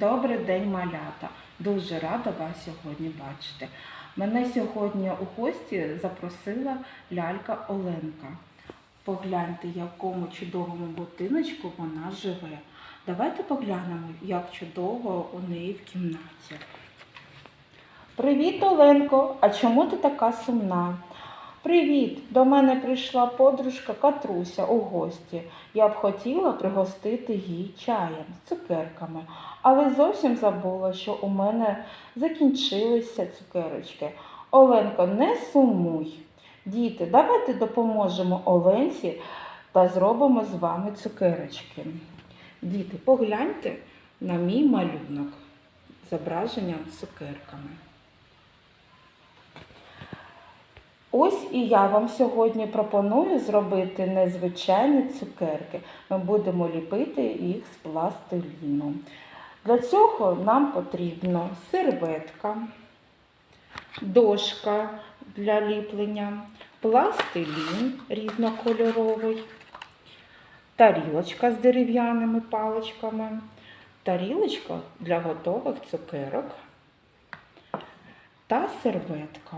Добрий день, малята. Дуже рада вас сьогодні бачити. Мене сьогодні у гості запросила лялька Оленка. Погляньте, якому чудовому будиночку вона живе. Давайте поглянемо, як чудово у неї в кімнаті. Привіт, Оленко! А чому ти така сумна? Привіт! До мене прийшла подружка Катруся у гості. Я б хотіла пригостити їй чаєм з цукерками, але зовсім забула, що у мене закінчилися цукерочки. Оленко, не сумуй. Діти, давайте допоможемо Оленці та зробимо з вами цукерочки. Діти, погляньте на мій малюнок з зображенням цукерками. Ось і я вам сьогодні пропоную зробити незвичайні цукерки. Ми будемо ліпити їх з пластиліну. Для цього нам потрібно серветка, дошка для ліплення, пластилін різнокольоровий, тарілочка з дерев'яними паличками, тарілочка для готових цукерок та серветка.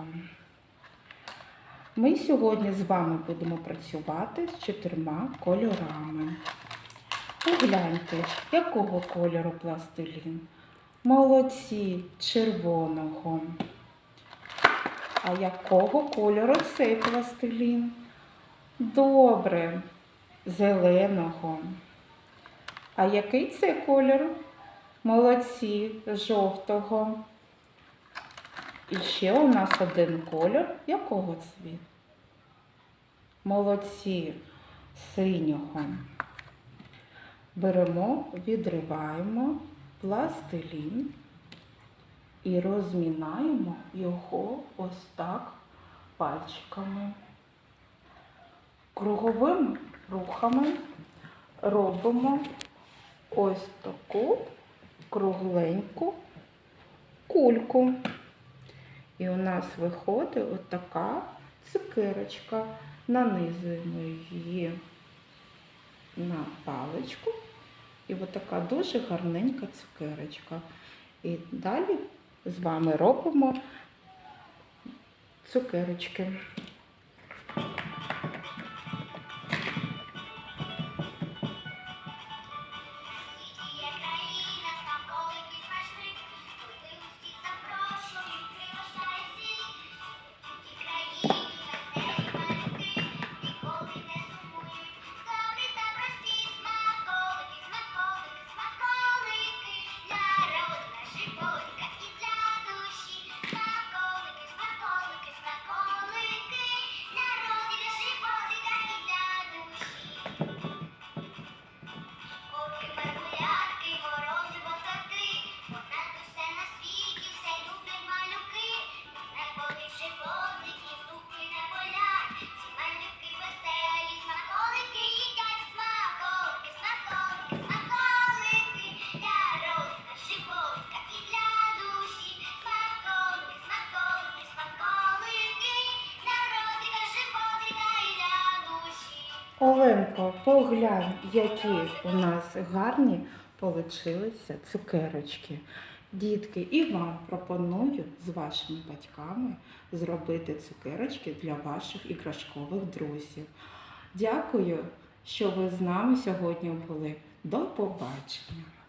Ми сьогодні з вами будемо працювати з чотирма кольорами. Погляньте, якого кольору пластилін? Молодці, червоного. А якого кольору цей пластилін? Добре, зеленого. А який це кольор? Молодці, жовтого. І ще у нас один кольор. Якого цвіту? Молодці, синього. Беремо, відриваємо пластилін і розмінаємо його ось так пальчиками. Круговими рухами робимо ось таку кругленьку кульку. І у нас виходить от така цукерочка. Нанизуємо її на паличку. І от така дуже гарненька цукерочка. І далі з вами робимо цукерочки. Оленко, поглянь, які у нас гарні получилися цукерочки. Дітки, і вам пропоную з вашими батьками зробити цукерочки для ваших іграшкових друзів. Дякую, що ви з нами сьогодні були. До побачення!